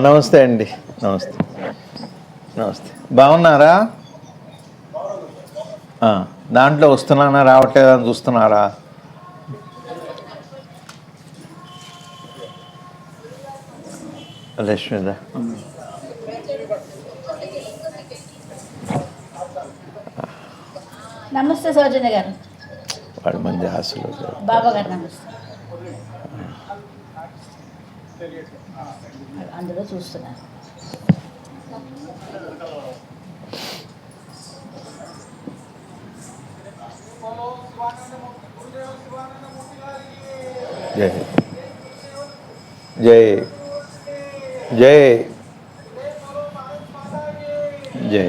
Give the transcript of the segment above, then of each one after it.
నమస్తే. అండి. నమస్తే. నమస్తే. బాగున్నారా? దాంట్లో వస్తున్నానా రావట్లేదా అని చూస్తున్నారా? లక్ష్మిదా? నమస్తే సౌజన్య గారు. వాడు మంచి ఆశలు. బాబా గారు నమస్తే. అందులో చూస్తున్నాను జై జై జై జై.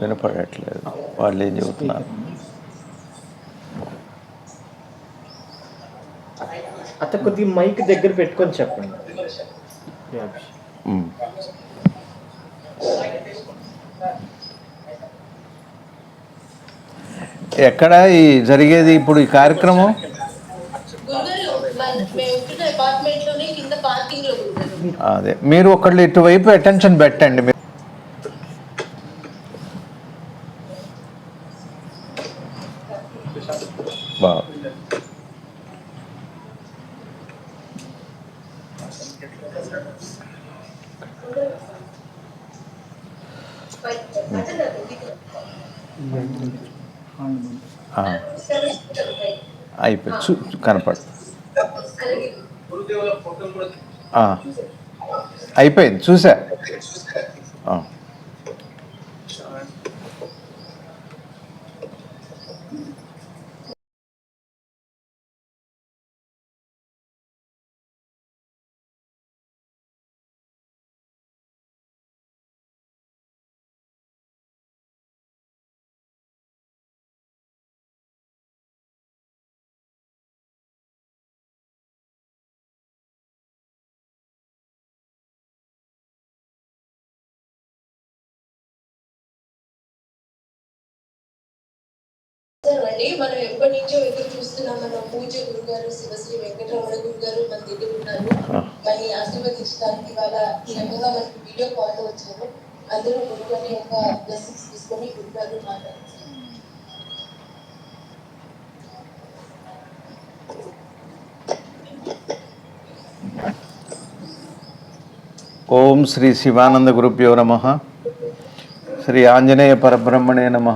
వినపడట్లేదు. వాళ్ళు ఏం చెబుతున్నారు? అత కొద్దిగా మైక్ దగ్గర పెట్టుకొని చెప్పండి. ఎక్కడ ఈ జరిగేది ఇప్పుడు ఈ కార్యక్రమం? గురుగారు మన- మేము ఉంటున్న అపార్ట్మెంట్లోనే కింద పార్కింగ్లో గురుగారు అదే. మీరు ఒకళ్ళు ఇటువైపు అటెన్షన్ పెట్టండి. మీరు అయిపోయి చూ కనపడు. అయిపోయింది చూసా. ఆ. అండి మనం ఎప్పటి నుంచో ఎదురు చూస్తున్నాం. మన పూజ గురుగారు శివశ్రీ వెంకటరమణ గురుగారు మన దగ్గర ఉన్నారు. మరి ఆశీర్వదించడానికి వాళ్ళ చక్కగా మనకి వీడియో కాల్లో వచ్చారు. అందరూ గురుగారి యొక్క బ్లెస్సింగ్స్ తీసుకొని గురుగారు మాట్లాడుతున్నారు. ఓం శ్రీ శివానంద గురుభ్యో నమ. శ్రీ ఆంజనేయ పరబ్రహ్మణే నమ.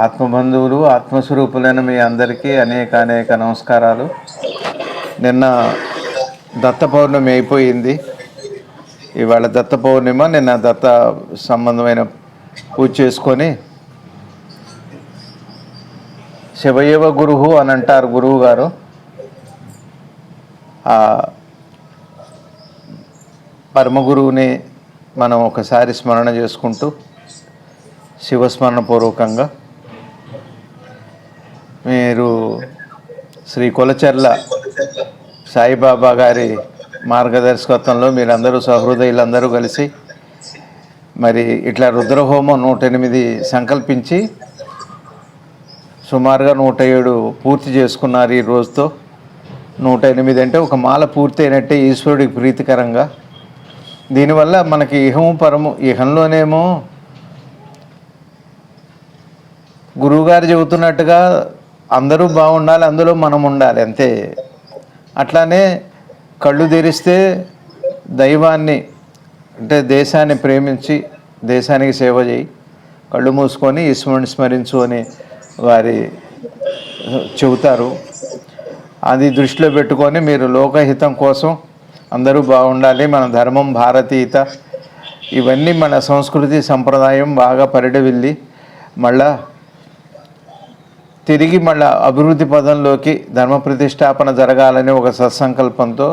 ఆత్మబంధువులు ఆత్మస్వరూపులైన మీ అందరికీ అనేక అనేక నమస్కారాలు. నిన్న దత్త పౌర్ణమి అయిపోయింది. ఇవాళ దత్త పౌర్ణిమ నిన్న దత్త సంబంధమైన పూజ చేసుకొని శివయవ గురువు అని అంటారు గురువు గారు ఆ పరమగురువుని మనం ఒకసారి స్మరణ చేసుకుంటూ శివస్మరణ పూర్వకంగా మీరు శ్రీ కొలచెర్ల సాయిబాబా గారి మార్గదర్శకత్వంలో మీరందరూ సహృదయులందరూ కలిసి మరి ఇట్లా రుద్రహోమం నూట ఎనిమిది సంకల్పించి సుమారుగా నూట ఏడు పూర్తి చేసుకున్నారు ఈ రోజుతో. నూట ఎనిమిది అంటే ఒక మాల పూర్తి అయినట్టే ఈశ్వరుడికి ప్రీతికరంగా. దీనివల్ల మనకి ఇహము పరము ఇహంలోనేమో గురువుగారు చెబుతున్నట్టుగా అందరూ బాగుండాలి అందులో మనం ఉండాలి అంతే. అట్లానే కళ్ళు తెరిస్తే దైవాన్ని అంటే దేశాన్ని ప్రేమించి దేశానికి సేవ చేయి. కళ్ళు మూసుకొని ఈశ్వరుని స్మరించు అని వారి చెబుతారు. అది దృష్టిలో పెట్టుకొని మీరు లోకహితం కోసం అందరూ బాగుండాలి. మన ధర్మం భారతీయత. ఇవన్నీ మన సంస్కృతి సంప్రదాయం బాగా పరిడవిల్లి మళ్ళా తిరిగి మళ్ళా అభివృద్ధి పదంలోకి ధర్మ ప్రతిష్టాపన జరగాలని ఒక సత్సంకల్పంతో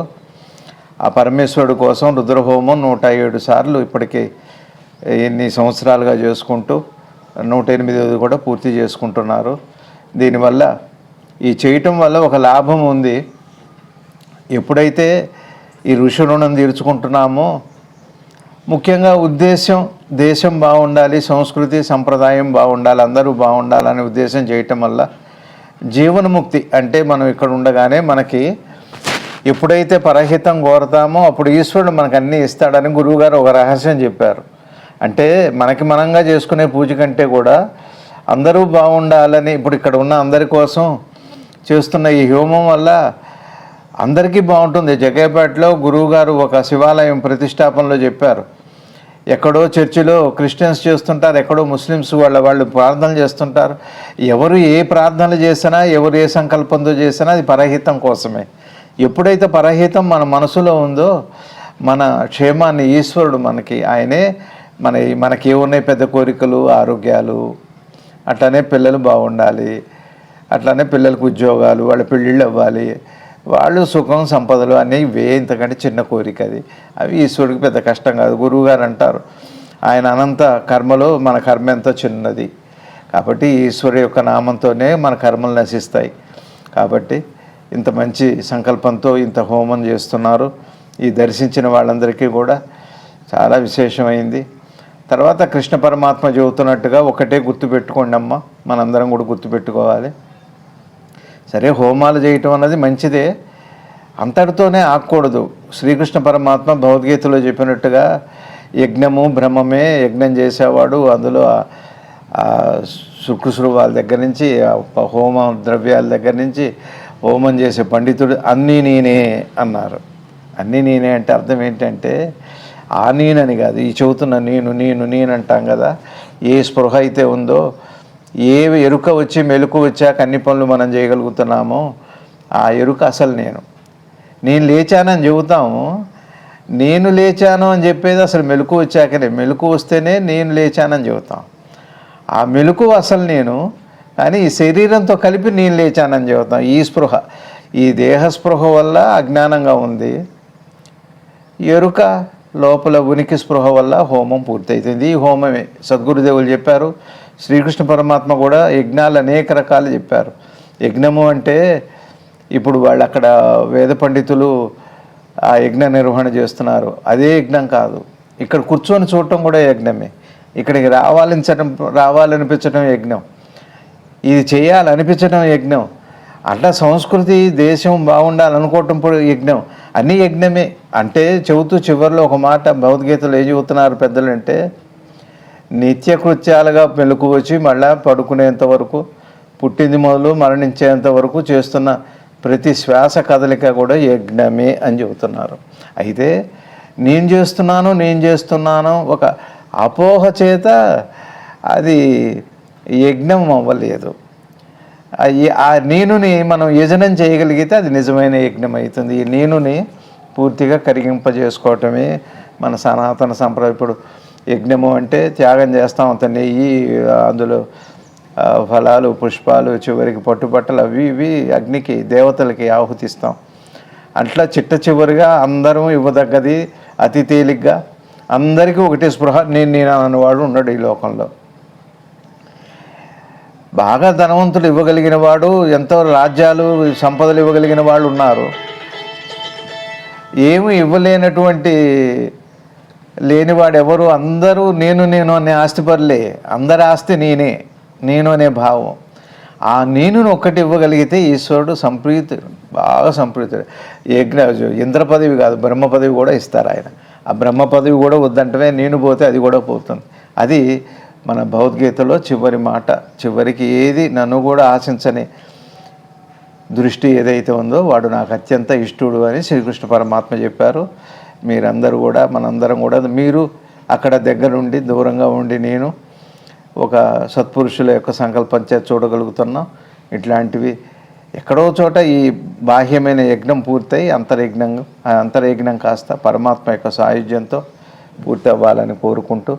ఆ పరమేశ్వరుడు కోసం రుద్రహోమం నూట ఏడు సార్లు ఇప్పటికే ఎన్ని సంవత్సరాలుగా చేసుకుంటూ నూట ఎనిమిది కూడా పూర్తి చేసుకుంటున్నారు. దీనివల్ల ఈ చేయటం వల్ల ఒక లాభం ఉంది. ఎప్పుడైతే ఈ ఋషి రుణం తీర్చుకుంటున్నామో ముఖ్యంగా ఉద్దేశం దేశం బాగుండాలి సంస్కృతి సంప్రదాయం బాగుండాలి అందరూ బాగుండాలనే ఉద్దేశం చేయటం వల్ల జీవనముక్తి అంటే మనం ఇక్కడ ఉండగానే మనకి ఎప్పుడైతే పరహితం కోరతామో అప్పుడు ఈశ్వరుడు మనకు అన్నీ ఇస్తాడని గురువుగారు ఒక రహస్యం చెప్పారు. అంటే మనకి మనంగా చేసుకునే పూజ కంటే కూడా అందరూ బాగుండాలని ఇప్పుడు ఇక్కడ ఉన్న అందరి కోసం చేస్తున్న ఈ హోమం వల్ల అందరికీ బాగుంటుంది. జగేపేటలో గురువుగారు ఒక శివాలయం ప్రతిష్టాపనలో చెప్పారు. ఎక్కడో చర్చిలో క్రిస్టియన్స్ చేస్తుంటారు ఎక్కడో ముస్లిమ్స్ వాళ్ళ వాళ్ళు ప్రార్థనలు చేస్తుంటారు. ఎవరు ఏ ప్రార్థనలు చేసినా ఎవరు ఏ సంకల్పంతో చేసినా అది పరహితం కోసమే. ఎప్పుడైతే పరహితం మన మనసులో ఉందో మన క్షేమాన్ని ఈశ్వరుడు మనకి ఆయనే మన మనకి ఏమున్నాయి పెద్ద కోరికలు ఆరోగ్యాలు అట్లనే పిల్లలు బాగుండాలి అట్లనే పిల్లలకు ఉద్యోగాలు వాళ్ళ పెళ్ళిళ్ళు అవ్వాలి వాళ్ళు సుఖం సంపదలు అనేవి ఇంతకంటే చిన్న కోరిక అది. అవి ఈశ్వరుడికి పెద్ద కష్టం కాదు. గురువు గారు అంటారు ఆయన అనంత కర్మలో మన కర్మ ఎంతో చిన్నది. కాబట్టి ఈశ్వరు యొక్క నామంతోనే మన కర్మలు నశిస్తాయి. కాబట్టి ఇంత మంచి సంకల్పంతో ఇంత హోమం చేస్తున్నారు. ఈ దర్శించిన వాళ్ళందరికీ కూడా చాలా విశేషమైంది. తర్వాత కృష్ణ పరమాత్మ చెబుతున్నట్టుగా ఒకటే గుర్తుపెట్టుకోండి అమ్మ. మనందరం కూడా గుర్తుపెట్టుకోవాలి. సరే హోమాలు చేయటం అన్నది మంచిదే. అంతటితోనే ఆగకూడదు. శ్రీకృష్ణ పరమాత్మ భగవద్గీతలో చెప్పినట్టుగా యజ్ఞము బ్రహ్మమే యజ్ఞం చేసేవాడు. అందులో ఆ- వాళ్ళ దగ్గర నుంచి హోమ ద్రవ్యాల దగ్గర నుంచి హోమం చేసే పండితుడు అన్నీ నేనే అన్నారు. అన్నీ నేనే అంటే అర్థం ఏంటంటే ఆ నేనని కాదు. ఈ చెబుతున్న నేను నేను నేను అంటాం కదా. ఏ స్పృహ అయితే ఉందో ఏ ఎరుక వచ్చి మెలకు వచ్చాక అన్ని పనులు మనం చేయగలుగుతున్నామో ఆ ఎరుక అసలు నేను. నేను లేచానని చెబుతాము. నేను లేచాను అని చెప్పేది అసలు మెలకు వచ్చాకనే. మెలకు వస్తేనే నేను లేచానని చెబుతాం. ఆ మెలకు అసలు నేను కానీ ఈ శరీరంతో కలిపి నేను లేచానని చెబుతాం. ఈ స్పృహ ఈ దేహ స్పృహ వల్ల అజ్ఞానంగా ఉంది. ఎరుక లోపల ఉనికి స్పృహ వల్ల హోమం పూర్తయితుంది. ఈ హోమమే. సద్గురుదేవులు చెప్పారు శ్రీకృష్ణ పరమాత్మ కూడా యజ్ఞాలు అనేక రకాలు చెప్పారు. యజ్ఞము అంటే ఇప్పుడు వాళ్ళు అక్కడ వేద పండితులు ఆ యజ్ఞ నిర్వహణ చేస్తున్నారు. అదే యజ్ఞం కాదు. ఇక్కడ కూర్చొని చూడటం కూడా యజ్ఞమే. ఇక్కడికి రావాలించడం రావాలనిపించడం యజ్ఞం. ఇది చేయాలనిపించడం యజ్ఞం. అట్లా సంస్కృతి దేశం బాగుండాలనుకోవటం కూడా యజ్ఞం. అన్ని యజ్ఞమే. అంటే చెబుతూ చివరిలో ఒక మాట భగవద్గీతలో ఏం చెబుతున్నారు పెద్దలు అంటే నిత్యకృత్యాలుగా మెలకు వచ్చి మళ్ళా పడుకునేంత వరకు పుట్టింది మొదలు మరణించేంత వరకు చేస్తున్న ప్రతి శ్వాస కదలిక కూడా యజ్ఞమే అని చెబుతున్నారు. అయితే నేను చేస్తున్నాను నేను చేస్తున్నాను ఒక అపోహ చేత అది యజ్ఞం అవ్వలేదు. ఆ ఆ నేనుని మనం యజనం చేయగలిగితే అది నిజమైన యజ్ఞం అవుతుంది. ఈ నేనుని పూర్తిగా కరిగింపజేసుకోవటమే మన సనాతన సంప్రదాయం. ఇప్పుడు యజ్ఞము అంటే త్యాగం చేస్తాం అంత నెయ్యి అందులో ఫలాలు పుష్పాలు చివరికి పట్టుబట్టలు అవి ఇవి అగ్నికి దేవతలకి ఆహుతిస్తాం. అట్లా చిట్ట చివరిగా అందరం ఇవ్వదగ్గది అతి తేలిగ్గా అందరికీ ఒకటే స్పృహ. నేను నేను అనేవాడు ఉన్నాడు ఈ లోకంలో. బాగా ధనవంతులు ఇవ్వగలిగిన వాడు ఎంతో రాజ్యాలు సంపదలు ఇవ్వగలిగిన వాళ్ళు ఉన్నారు. ఏమి ఇవ్వలేనటువంటి లేనివాడు ఎవరు అందరూ నేను నేను అనే ఆస్తిపరులే. అందరి ఆస్తి నేనే నేను అనే భావం. ఆ నేనును ఒక్కటి ఇవ్వగలిగితే ఈశ్వరుడు సంప్రీతుడు బాగా సంప్రీతుడు యజ్ఞ ఇంద్ర పదవి కాదు బ్రహ్మ పదవి కూడా ఇస్తారు ఆయన. ఆ బ్రహ్మ పదవి కూడా వద్దంటమే నేను పోతే అది కూడా పోతుంది. అది మన భగవద్గీతలో చివరి మాట. చివరికి ఏది నన్ను కూడా ఆశించని దృష్టి ఏదైతే ఉందో వాడు నాకు అత్యంత ఇష్టడు అని శ్రీకృష్ణ పరమాత్మ చెప్పారు. మీరందరూ కూడా మనందరం కూడా మీరు అక్కడ దగ్గరుండి దూరంగా ఉండి నేను ఒక సత్పురుషుల యొక్క సంకల్పం చే చూడగలుగుతున్నాం. ఇట్లాంటివి ఎక్కడో చోట ఈ బాహ్యమైన యజ్ఞం పూర్తయి అంతర్యజ్ఞం ఆ అంతర్యజ్ఞం కాస్త పరమాత్మ యొక్క సాయుధ్యంతో పూర్తి అవ్వాలని కోరుకుంటూ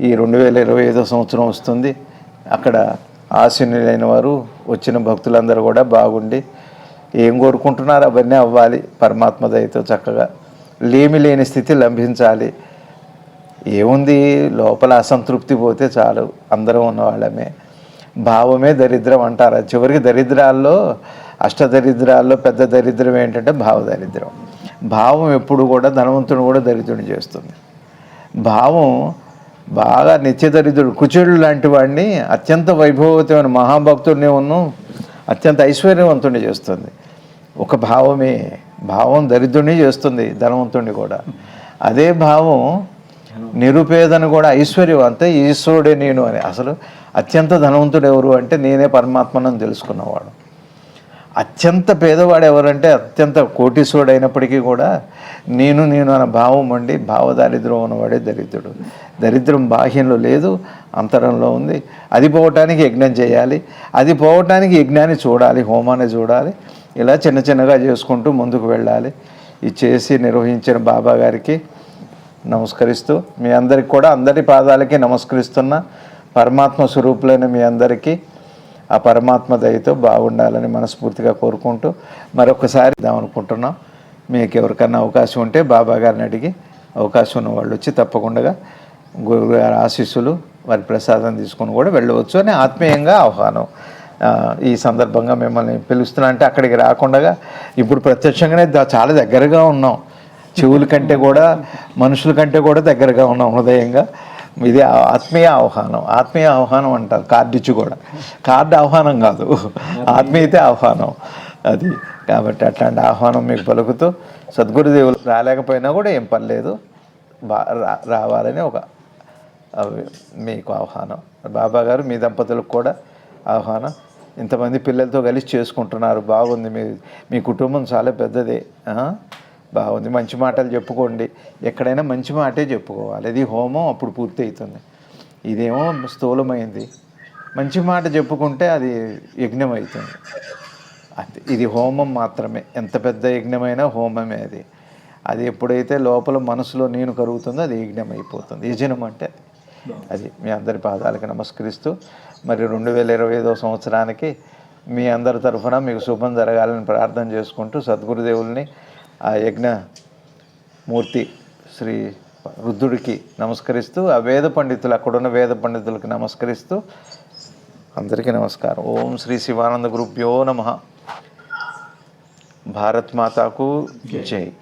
ఈ రెండు వేల ఇరవై ఐదో సంవత్సరం వస్తుంది. అక్కడ ఆశీనులైన వారు వచ్చిన భక్తులందరూ కూడా బాగుండి ఏం కోరుకుంటున్నారో అవన్నీ అవ్వాలి. పరమాత్మ దయతో చక్కగా లేమి లేని స్థితి లంభించాలి. ఏముంది? లోపల అసంతృప్తి పోతే చాలు. అందరం ఉన్నవాళ్ళమే. భావమే దరిద్రం అంటారు. చివరికి దరిద్రాల్లో అష్టదరిద్రాల్లో పెద్ద దరిద్రం ఏంటంటే భావ దరిద్రం. భావం ఎప్పుడు కూడా ధనవంతుని కూడా దరిద్రుని చేస్తుంది. భావం బాగా నిత్యదరిద్రుడు కుచేరుడు లాంటి వాడిని అత్యంత వైభవతమైన మహాభక్తుడిని ఉన్ను అత్యంత ఐశ్వర్యవంతుడిని చేస్తుంది. ఒక భావమే. భావం దరిద్రుని చేస్తుంది ధనవంతుడిని కూడా. అదే భావం నిరుపేదను కూడా ఐశ్వర్యవంత ఈశ్వరుడే నేను అని. అసలు అత్యంత ధనవంతుడు ఎవరు అంటే నేనే పరమాత్మనని తెలుసుకున్నవాడు. అత్యంత పేదవాడు ఎవరంటే అత్యంత కోటీశ్వరుడు అయినప్పటికీ కూడా నేను నేను అన్న భావం అండి భావదారిద్రం ఉన్నవాడే దరిద్రుడు. దరిద్రం బాహ్యంలో లేదు అంతరంలో ఉంది. అది పోవటానికి యజ్ఞం చేయాలి. అది పోవటానికి యజ్ఞాన్ని చూడాలి హోమాన్ని చూడాలి. ఇలా చిన్న చిన్నగా చేసుకుంటూ ముందుకు వెళ్ళాలి. ఇది చేసి నిర్వహించిన బాబా గారికి నమస్కరిస్తూ మీ అందరికి కూడా అందరి పాదాలకి నమస్కరిస్తున్న పరమాత్మ స్వరూపులైన మీ అందరికీ ఆ పరమాత్మ దయతో బాగుండాలని మనస్ఫూర్తిగా కోరుకుంటూ మరొకసారి ఇద్దాం అనుకుంటున్నాం. మీకు ఎవరికన్నా అవకాశం ఉంటే బాబా గారిని అడిగి అవకాశం ఉన్న వాళ్ళు వచ్చి తప్పకుండా గురువు గారి ఆశీస్సులు వారి ప్రసాదం తీసుకొని కూడా వెళ్ళవచ్చు అని ఆత్మీయంగా ఆహ్వానం. ఈ సందర్భంగా మిమ్మల్ని పిలుస్తున్నా. అంటే అక్కడికి రాకుండా ఇప్పుడు ప్రత్యక్షంగానే చాలా దగ్గరగా ఉన్నాం. చెవుల కంటే కూడా మనుషుల కంటే కూడా దగ్గరగా ఉన్నాం హృదయంగా. ఇది ఆత్మీయ ఆహ్వానం. ఆత్మీయ ఆహ్వానం అంటారు కార్డు ఇచ్చి కూడా. కార్డు ఆహ్వానం కాదు. ఆత్మీయతే ఆహ్వానం అది. కాబట్టి అట్లాంటి ఆహ్వానం మీకు పలుకుతూ సద్గురుదేవులు రాలేకపోయినా కూడా ఏం పర్లేదు. బా రా- రావాలని ఒక అవి మీకు ఆహ్వానం. బాబా గారు మీ దంపతులకు కూడా ఆహ్వానం. ఇంతమంది పిల్లలతో కలిసి చేసుకుంటున్నారు. బాగుంది. మీ మీ కుటుంబం చాలా పెద్దదే. బాగుంది. మంచి మాటలు చెప్పుకోండి. ఎక్కడైనా మంచి మాటే చెప్పుకోవాలి. ఇది హోమం అప్పుడు పూర్తి అవుతుంది ఇదేమో స్థూలమైంది. మంచి మాట చెప్పుకుంటే అది యజ్ఞం అవుతుంది అంతే ఇది హోమం మాత్రమే. ఎంత పెద్ద యజ్ఞమైనా హోమమే అది. అది ఎప్పుడైతే లోపల మనసులో నేను కరుగుతుందో అది యజ్ఞం అయిపోతుంది యజనం అంటే అది. మీ అందరి పాదాలకు నమస్కరిస్తూ మరి రెండు వేల ఇరవై ఐదో సంవత్సరానికి మీ అందరి తరఫున మీకు శుభం జరగాలని ప్రార్థన చేసుకుంటూ సద్గురుదేవుల్ని ఆ యజ్ఞ మూర్తి శ్రీ రుద్రుడికి నమస్కరిస్తూ ఆ వేద పండితులు అక్కడున్న వేద పండితులకి నమస్కరిస్తూ అందరికీ నమస్కారం. ఓం శ్రీ శివానంద గురుభ్యో నమ. భారత్ మాతాకు జై.